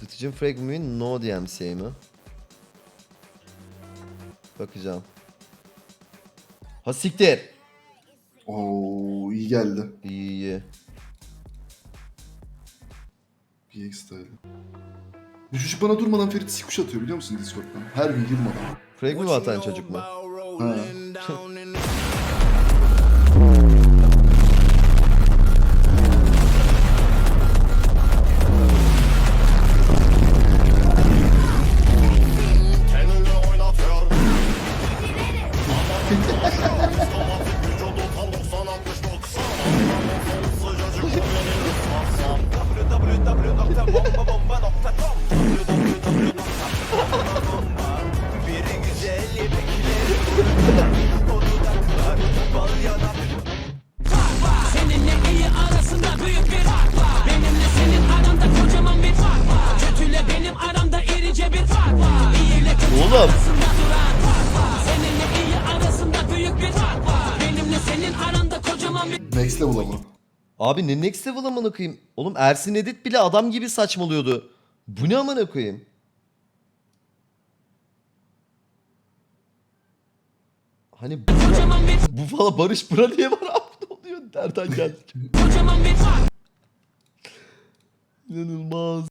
Detergent Fragment No DMCA mi? Bakacağım. Ha siktir. Oo iyi geldi. İyi iyi. BX style. Bu çocuk bana durmadan Ferit sikuş atıyor biliyor musun Discord'dan? Her gün yılmadan. Fragment atan çocuk mu? Ha. Oğlum. Kocaman bir Next level ama. Abi ne next level amına koyayım? Oğlum Ersin Edit bile adam gibi saçmalıyordu. Bu ne amına koyayım? Hani bu, bu falan Barış Bura diye var abi ne oluyor? Nereden geldik? İnanılmaz.